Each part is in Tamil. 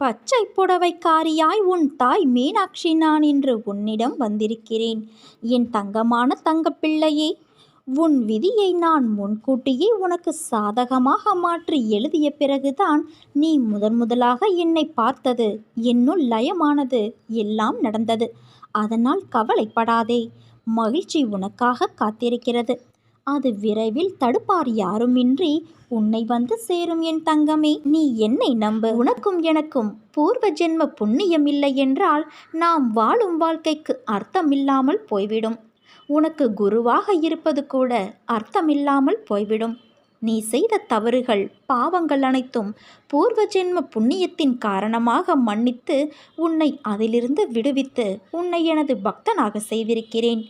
பச்சை புடவைக்காரியாய் உன் தாய் மீனாட்சி நான் இன்று உன்னிடம் வந்திருக்கிறேன். என் தங்கமான தங்கப்பிள்ளையே உன் விதியை நான் முன்கூட்டியே உனக்கு சாதகமாக மாற்றி எழுதிய பிறகுதான் நீ முதன் முதலாக என்னை பார்த்தது. என்னுள் லயமானது எல்லாம் நடந்தது. அதனால் கவலைப்படாதே. மகிழ்ச்சி உனக்காக காத்திருக்கிறது. அது விரைவில் தடுப்பார் யாருமின்றி உன்னை வந்து சேரும் என் தங்கமே. நீ என்னை நம்பு. உனக்கும் எனக்கும் பூர்வ ஜென்ம புண்ணியம் இல்லை என்றால் நாம் வாழும் வாழ்க்கைக்கு அர்த்தமில்லாமல் போய்விடும். உனக்கு குருவாக இருப்பது கூட அர்த்தமில்லாமல் போய்விடும். நீ செய்த தவறுகள் பாவங்கள் அனைத்தும் பூர்வ ஜென்ம புண்ணியத்தின் காரணமாக மன்னித்து உன்னை அதிலிருந்து விடுவித்து உன்னை எனது பக்தனாக செய்திருக்கிறேன்.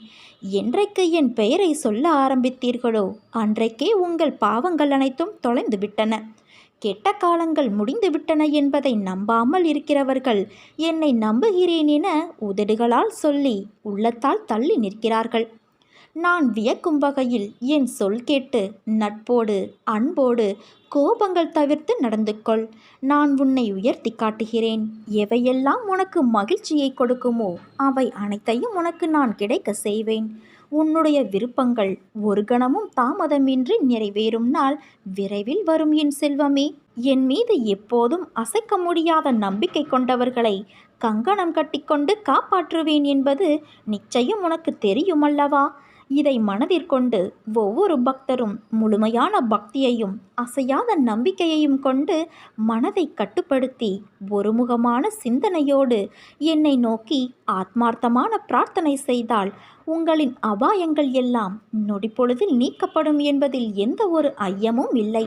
என்றைக்கு என் பெயரை சொல்ல ஆரம்பித்தீர்களோ அன்றைக்கே உங்கள் பாவங்கள் அனைத்தும் தொலைந்து விட்டன கெட்ட காலங்கள் முடிந்துவிட்டன என்பதை நம்பாமல் இருக்கிறவர்கள் என்னை நம்புகிறேன் என உதடுகளால் சொல்லி உள்ளத்தால் தள்ளி நிற்கிறார்கள். நான் வியக்கும் வகையில் என் சொல் கேட்டு நட்போடு அன்போடு கோபங்கள் தவிர்த்து நடந்து கொள். நான் உன்னை உயர்த்தி காட்டுகிறேன். எவையெல்லாம் உனக்கு மகிழ்ச்சியை கொடுக்குமோ அவை அனைத்தையும் உனக்கு நான் கிடைக்க செய்வேன். உன்னுடைய விருப்பங்கள் ஒரு கணமும் தாமதமின்றி நிறைவேறும் நாள் விரைவில் வரும் என் செல்வமே. என் மீது எப்போதும் அசைக்க முடியாத நம்பிக்கை கொண்டவர்களை கங்கணம் கட்டிக்கொண்டு காப்பாற்றுவேன் என்பது நிச்சயம் உனக்கு தெரியுமல்லவா? இதை மனதிற்கொண்டு ஒவ்வொரு பக்தரும் முழுமையான பக்தியையும் அசையாத நம்பிக்கையையும் கொண்டு மனதை கட்டுப்படுத்தி ஒருமுகமான சிந்தனையோடு என்னை நோக்கி ஆத்மார்த்தமான பிரார்த்தனை செய்தால் உங்களின் அபாயங்கள் எல்லாம் நொடிப்பொழுதில் நீக்கப்படும் என்பதில் எந்த ஒரு ஐயமும் இல்லை.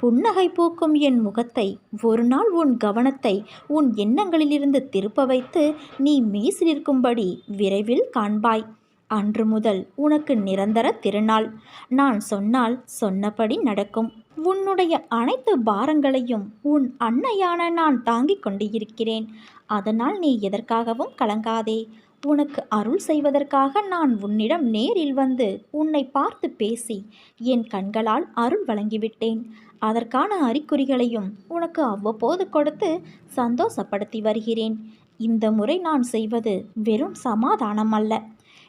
புன்னகை பூக்கும் என் முகத்தை ஒரு நாள் உன் கவனத்தை உன் எண்ணங்களிலிருந்து திருப்ப வைத்து நீ மீசிலிருக்கும்படி விரைவில் காண்பாய். அன்று முதல் உனக்கு நிரந்தர திருநாள். நான் சொன்னால் சொன்னபடி நடக்கும். உன்னுடைய அனைத்து பாரங்களையும் உன் அன்னையான நான் தாங்கிக் கொண்டு இருக்கிறேன் அதனால் நீ எதற்காகவும் கலங்காதே. உனக்கு அருள் செய்வதற்காக நான் உன்னிடம் நேரில் வந்து உன்னை பார்த்து பேசி என் கண்களால் அருள் வழங்கிவிட்டேன். அதற்கான அறிகுறிகளையும் உனக்கு அவ்வப்போது கொடுத்து சந்தோஷப்படுத்தி வருகிறேன். இந்த முறை நான் செய்வது வெறும் சமாதானம் அல்ல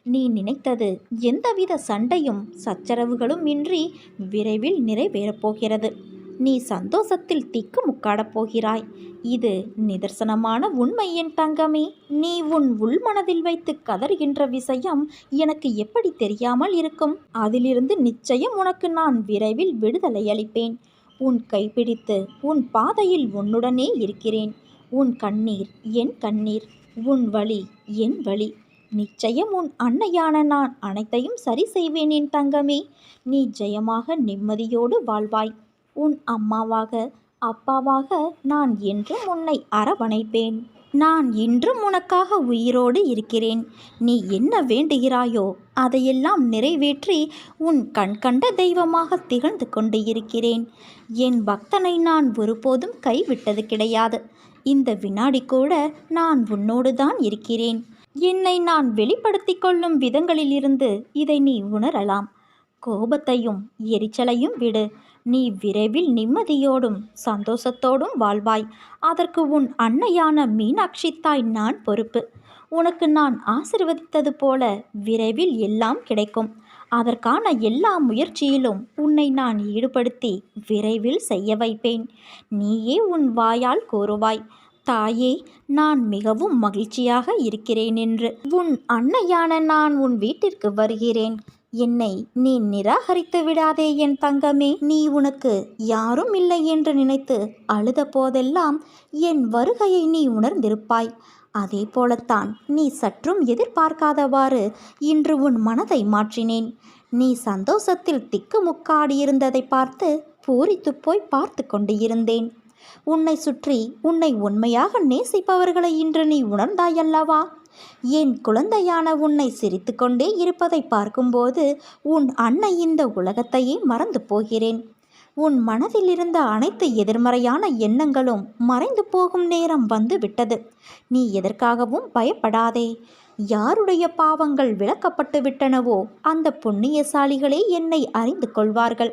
நீ நினைத்தது எந்தவித சண்டையும் சச்சரவுகளும் இன்றி விரைவில் நிறைவேறப் போகிறது. நீ சந்தோஷத்தில் திக்கு முக்காடப் போகிறாய். இது நிதர்சனமான உண்மை என் தங்கமே. நீ உன் உள்மனதில் வைத்து கதறுகின்ற விஷயம் எனக்கு எப்படி தெரியாமல் இருக்கும்? அதிலிருந்து நிச்சயம் உனக்கு நான் விரைவில் விடுதலை அளிப்பேன். உன் கைப்பிடித்து உன் பாதையில் உன்னுடனே இருக்கிறேன். உன் கண்ணீர் என் கண்ணீர். உன் வழி என் வழி. நிச்சயம் உன் அன்னையான நான் அனைத்தையும் சரி செய்வேன் என் தங்கமே. நீ ஜெயமாக நிம்மதியோடு வாழ்வாய். உன் அம்மாவாக அப்பாவாக நான் என்றும் உன்னை அரவணைப்பேன். நான் இன்றும் உனக்காக உயிரோடு இருக்கிறேன். நீ என்ன வேண்டுகிறாயோ அதையெல்லாம் நிறைவேற்றி உன் கண்கண்ட தெய்வமாக திகழ்ந்து கொண்டு இருக்கிறேன். என் பக்தனை நான் ஒருபோதும் கைவிட்டது கிடையாது. இந்த வினாடி கூட நான் உன்னோடு தான் இருக்கிறேன். என்னை நான் வெளிப்படுத்திக் கொள்ளும் விதங்களிலிருந்து இதை நீ உணரலாம். கோபத்தையும் எரிச்சலையும் விடு. நீ விரைவில் நிம்மதியோடும் சந்தோஷத்தோடும் வாழ்வாய். அதற்கு உன் அன்னையான மீனாட்சி தாய் நான் பொறுப்பு. உனக்கு நான் ஆசிர்வதித்தது போல விரைவில் எல்லாம் கிடைக்கும். அதற்கான எல்லா முயற்சியிலும் உன்னை நான் ஈடுபடுத்தி விரைவில் செய்ய வைப்பேன். நீயே உன் வாயால் கூறுவாய் தாயே நான் மிகவும் மகிழ்ச்சியாக இருக்கிறேன் என்று. உன் அன்னையான நான் உன் வீட்டிற்கு வருகிறேன். என்னை நீ நிராகரித்து விடாதே என் தங்கமே. நீ உனக்கு யாரும் இல்லை என்று நினைத்து அழுத போதெல்லாம் என் வருகையை நீ உணர்ந்திருப்பாய். அதே போலத்தான் நீ சற்றும் எதிர்பார்க்காதவாறு இன்று உன் மனதை மாற்றினேன். நீ சந்தோஷத்தில் திக்குமுக்காடியிருந்ததை பார்த்து பூரித்து போய் பார்த்து கொண்டு இருந்தேன் உன்னை சுற்றி உன்னை உண்மையாக நேசிப்பவர்களை இன்று நீ உணர்ந்தாயல்லவா? என் குழந்தையான உன்னை சிரித்துக்கொண்டே இருப்பதை பார்க்கும்போது உன் அன்னை இந்த உலகத்தையே மறந்து போகிறேன். உன் மனதில் இருந்த அனைத்து எதிர்மறையான எண்ணங்களும் மறைந்து போகும் நேரம் வந்து விட்டது. நீ எதற்காகவும் பயப்படாதே. யாருடைய பாவங்கள் விளக்கப்பட்டு விட்டனவோ அந்த புண்ணியசாலிகளே என்னை அறிந்து கொள்வார்கள்.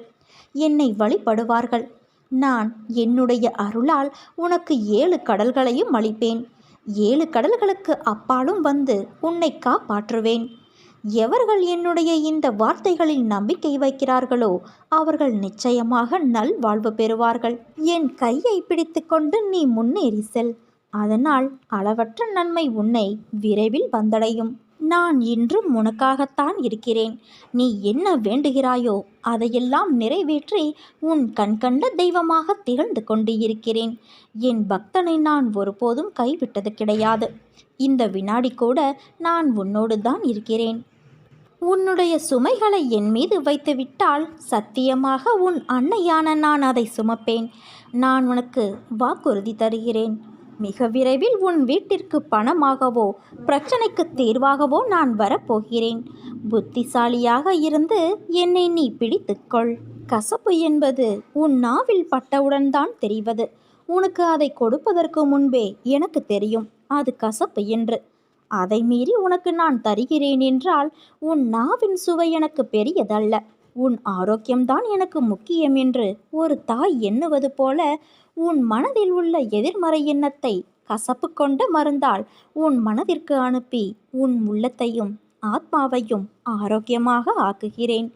என்னை வழிபடுவார்கள். நான் என்னுடைய அருளால் உனக்கு ஏழு கடல்களையும் அளிப்பேன். ஏழு கடல்களுக்கு அப்பாலும் வந்து உன்னை காப்பாற்றுவேன். எவர்கள் என்னுடைய இந்த வார்த்தைகளில் நம்பிக்கை வைக்கிறார்களோ அவர்கள் நிச்சயமாக நல்வாழ்வு பெறுவார்கள். என் கையை பிடித்துக்கொண்டு நீ முன்னேறி செல். அதனால் அளவற்ற நன்மை உன்னை விரைவில் வந்தடையும். நான் இன்றும் உனக்காகத்தான் இருக்கிறேன். நீ என்ன வேண்டுகிறாயோ அதையெல்லாம் நிறைவேற்றி உன் கண்கண்ட தெய்வமாக திகழ்ந்து கொண்டு இருக்கிறேன் என் பக்தனை நான் ஒருபோதும் கைவிட்டது கிடையாது. இந்த வினாடி கூட நான் உன்னோடு தான் இருக்கிறேன். உன்னுடைய சுமைகளை என் மீது வைத்துவிட்டால் சத்தியமாக உன் அன்னையான நான் அதை சுமப்பேன். நான் உனக்கு வாக்குறுதி தருகிறேன். மிக விரைவில் உன் வீட்டிற்கு பணமாகவோ பிரச்சனைக்கு தீர்வாகவோ நான் வரப்போகிறேன். புத்திசாலியாக இருந்து என்னை நீ பிடித்துக்கொள். கசப்பு என்பது உன் நாவில் பட்டவுடன் தான் தெரிவது. உனக்கு அதை கொடுப்பதற்கு முன்பே எனக்கு தெரியும் அது கசப்பு என்று. அதை மீறி உனக்கு நான் தருகிறேன் என்றால் உன் நாவின் சுவை எனக்கு பெரியதல்ல. உன் ஆரோக்கியம்தான் எனக்கு முக்கியம் என்று ஒரு தாய் எண்ணுவது போல உன் மனதில் உள்ள எதிர்மறை எண்ணத்தை கசப்பு கொண்ட மருந்தால் உன் மனதிற்கு அனுப்பி உன் உள்ளத்தையும் ஆத்மாவையும் ஆரோக்கியமாக ஆக்குகிறேன்.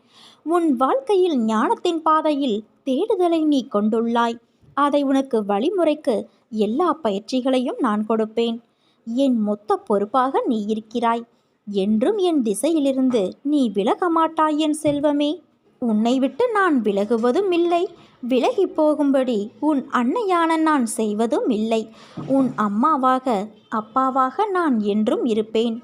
உன் வாழ்க்கையில் ஞானத்தின் பாதையில் தேடுதலை நீ கொண்டுள்ளாய். அதை உனக்கு வழிமுறைக்கு எல்லா பயிற்சிகளையும் நான் கொடுப்பேன். என் மொத்த பொறுப்பாக நீ இருக்கிறாய். என்றும் என் திசையிலிருந்து நீ விலக மாட்டாய் என் செல்வமே. உன்னை விட்டு நான் விலகுவதும் இல்லை. விலகி போகும்படி உன் அன்னையான நான் செய்வதும் இல்லை. உன் அம்மாவாக அப்பாவாக நான் என்றும் இருப்பேன்.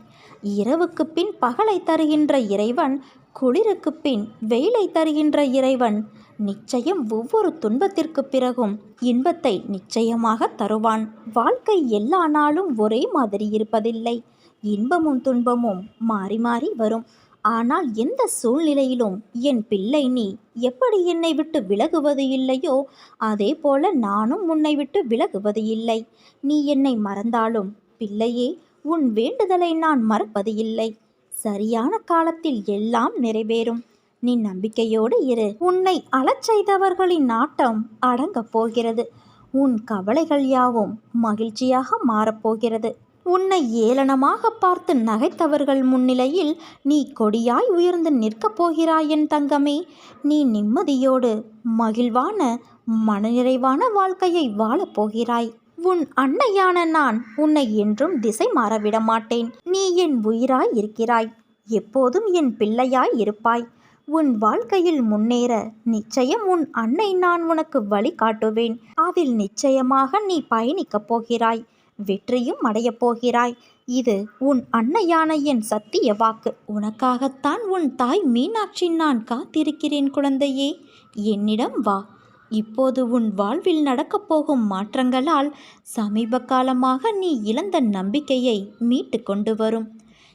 இரவுக்கு பின் பகலை தருகின்ற இறைவன் குளிருக்கு பின் வெயிலை தருகின்ற இறைவன் நிச்சயம் ஒவ்வொரு துன்பத்திற்கு பிறகும் இன்பத்தை நிச்சயமாக தருவான். வாழ்க்கை எல்லா நாளும் ஒரே மாதிரி இருப்பதில்லை. இன்பமும் துன்பமும் மாறி மாறி வரும். ஆனால் எந்த சூழ்நிலையிலும் என் பிள்ளை நீ எப்படி என்னை விட்டு விலகுவது இல்லையோ அதே போல நானும் உன்னை விட்டு விலகுவது இல்லை. நீ என்னை மறந்தாலும் பிள்ளையே உன் வேண்டுதலை நான் மறப்பது இல்லை. சரியான காலத்தில் எல்லாம் நிறைவேறும். நீ நம்பிக்கையோடு இரு. உன்னை அழச் செய்தவர்களின் நாட்டம் அடங்கப் போகிறது. உன் கவலைகள் யாவும் மகிழ்ச்சியாக மாறப்போகிறது உன்னை ஏளனமாக பார்த்து நகைத்தவர்கள் முன்னிலையில் நீ கொடியாய் உயர்ந்து நிற்கப் போகிறாய் என் தங்கமே. நீ நிம்மதியோடு மகிழ்வான மனநிறைவான வாழ்க்கையை வாழப் போகிறாய். உன் அன்னையான நான் உன்னை என்றும் திசை மாறவிட மாட்டேன். நீ என் உயிராய் இருக்கிறாய். எப்போதும் என் பிள்ளையாய் இருப்பாய். உன் வாழ்க்கையில் முன்னேற நிச்சயம் உன் அன்னை நான் உனக்கு வழி காட்டுவேன் அதில் நிச்சயமாக நீ பயணிக்கப் போகிறாய். வெற்றியும் அடையப் போகிறாய். இது உன் அன்னையான என் சத்திய வாக்கு. உனக்காகத்தான் உன் தாய் மீனாட்சி நான் காத்திருக்கிறேன் குழந்தையே. என்னிடம் வா. இப்போது உன் வாழ்வில் நடக்கப் போகும் மாற்றங்களால் சமீப காலமாக நீ இழந்த நம்பிக்கையை மீட்டு கொண்டு வரும்.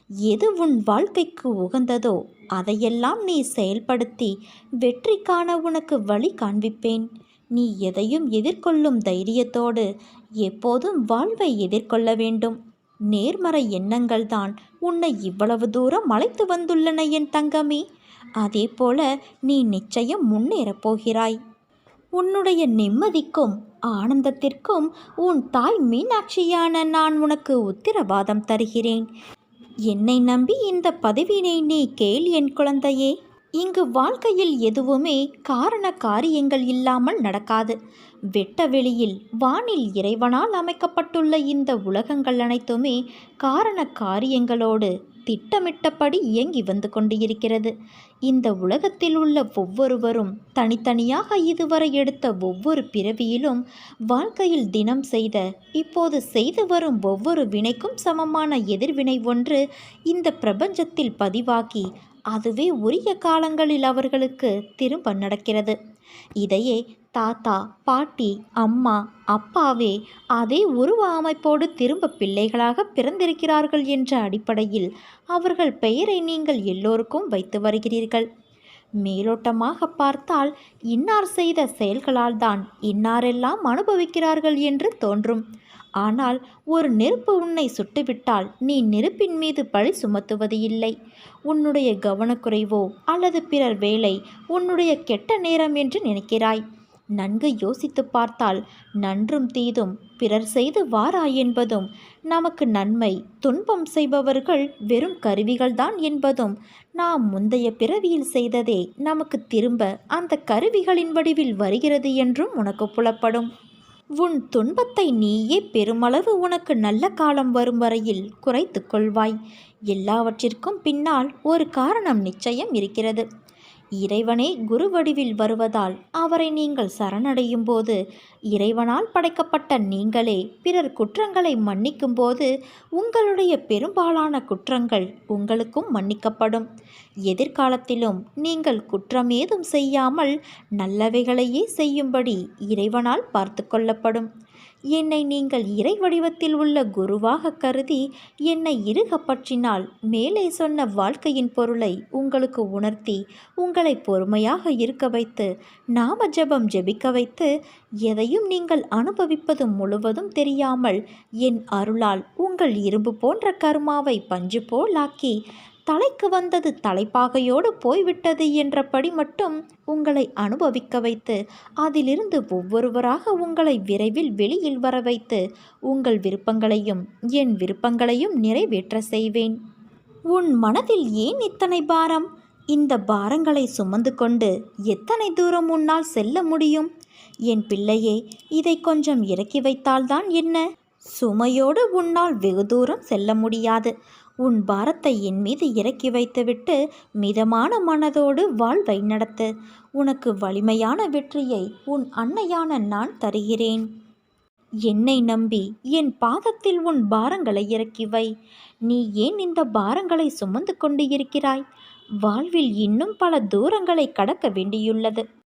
எது உன் வாழ்க்கைக்கு உகந்ததோ அதையெல்லாம் நீ செயல்படுத்தி வெற்றி காண உனக்கு வழி காண்பிப்பேன். நீ எதையும் எதிர்கொள்ளும் தைரியத்தோடு எப்போதும் வாழ்வை எதிர்கொள்ள வேண்டும். நேர்மறை எண்ணங்கள் தான் உன்னை இவ்வளவு தூரம் அழைத்து வந்துள்ளன என் தங்கமே. அதே போல நீ நிச்சயம் முன்னேறப் போகிறாய். உன்னுடைய நிம்மதிக்கும் ஆனந்தத்திற்கும் உன் தாய் மீனாட்சியான நான் உனக்கு உத்திரவாதம் தருகிறேன். என்னை நம்பி இந்த பதவியினை நீ கேள் என் குழந்தையே. இங்கு வாழ்க்கையில் எதுவுமே காரண காரியங்கள் இல்லாமல் நடக்காது. வெட்ட வெளியில் வானில் இறைவனால் அமைக்கப்பட்டுள்ள இந்த உலகங்கள் அனைத்துமே காரண காரியங்களோடு திட்டமிட்டபடி இயங்கி வந்து கொண்டிருக்கிறது. இந்த உலகத்தில் உள்ள ஒவ்வொருவரும் தனித்தனியாக இதுவரை எடுத்த ஒவ்வொரு பிறவியிலும் வாழ்க்கையில் தினம் செய்த இப்போது செய்து வரும் ஒவ்வொரு வினைக்கும் சமமான எதிர்வினை ஒன்று இந்த பிரபஞ்சத்தில் பதிவாகி அதுவே உரிய காலங்களில் அவர்களுக்கு திரும்ப நடக்கிறது. இதையே தாத்தா பாட்டி அம்மா அப்பாவே அதே உருவ அமைப்போடு திரும்ப பிள்ளைகளாக பிறந்திருக்கிறார்கள் என்ற அடிப்படையில் அவர்கள் பெயரை நீங்கள் எல்லோருக்கும் வைத்து வருகிறீர்கள். மேலோட்டமாக பார்த்தால் இன்னார் செய்த செயல்களால் தான் இன்னாரெல்லாம் அனுபவிக்கிறார்கள் என்று தோன்றும். ஆனால் ஒரு நெருப்பு உன்னை சுட்டுவிட்டால் நீ நெருப்பின் மீது பழி சுமத்துவது இல்லை. உன்னுடைய கவனக்குறைவோ அல்லது பிறர் வேலை உன்னுடைய கெட்ட நேரம் என்று நினைக்கிறாய். நன்கு யோசித்து பார்த்தால் நன்றும் தீதும் பிறர் செய்து வாரா என்பதும் நமக்கு நன்மை. துன்பம் செய்பவர்கள் வெறும் கருவிகள்தான் என்பதும் நாம் முந்தைய பிறவியில் செய்ததே நமக்கு திரும்ப அந்த கருவிகளின் வடிவில் வருகிறது என்றும் உனக்கு புலப்படும். உன் துன்பத்தை நீயே பெருமளவு உனக்கு நல்ல காலம் வரும் வரையில் குறைத்து கொள்வாய். எல்லாவற்றிற்கும் பின்னால் ஒரு காரணம் நிச்சயம் இருக்கிறது. இறைவனே குரு வடிவில் வருவதால் அவரை நீங்கள் சரணடையும் போது இறைவனால் படைக்கப்பட்ட நீங்களே பிறர் குற்றங்களை மன்னிக்கும் போது உங்களுடைய பெரும்பாலான குற்றங்கள் உங்களுக்கும் மன்னிக்கப்படும். எதிர்காலத்திலும் நீங்கள் குற்றமேதும் செய்யாமல் நல்லவைகளையே செய்யும்படி இறைவனால் பார்த்து கொள்ளப்படும். என்னை நீங்கள் இறை வடிவத்தில் உள்ள குருவாக கருதி என்னை இறுக பற்றினால் மேலே சொன்ன வாழ்க்கையின் பொருளை உங்களுக்கு உணர்த்தி உங்களை பொறுமையாக இருக்க வைத்து நாம ஜபம் ஜெபிக்க வைத்து எதையும் நீங்கள் அனுபவிப்பது முழுவதும் தெரியாமல் என் அருளால் உங்கள் இரும்பு போன்ற கர்மாவை பஞ்சு போலாக்கி தலைக்கு வந்தது தலைப்பாகையோடு போய்விட்டது என்றபடி மட்டும் உங்களை அனுபவிக்க வைத்து அதிலிருந்து ஒவ்வொருவராக உங்களை விரைவில் வெளியில் வர வைத்து உங்கள் விருப்பங்களையும் என் விருப்பங்களையும் நிறைவேற்ற செய்வேன். உன் மனதில் ஏன் இத்தனை பாரம்? இந்த பாரங்களை சுமந்து கொண்டு எத்தனை தூரம் உன்னால் செல்ல முடியும்? என் பிள்ளையே இதை கொஞ்சம் இறக்கி வைத்தால்தான் என்ன? சுமையோடு உன்னால் வெகு தூரம் செல்ல முடியாது. உன் பாரத்தை என் மீது இறக்கி வைத்துவிட்டு மிதமான மனதோடு வாழ்வை நடத்து. உனக்கு வலிமையான வெற்றியை உன் அன்னையான நான் தருகிறேன். என்னை நம்பி என் பாதத்தில் உன் பாரங்களை இறக்கி வை. நீ ஏன் இந்த பாரங்களை சுமந்து கொண்டு இருக்கிறாய்? வாழ்வில் இன்னும் பல தூரங்களை கடக்க வேண்டியுள்ளது.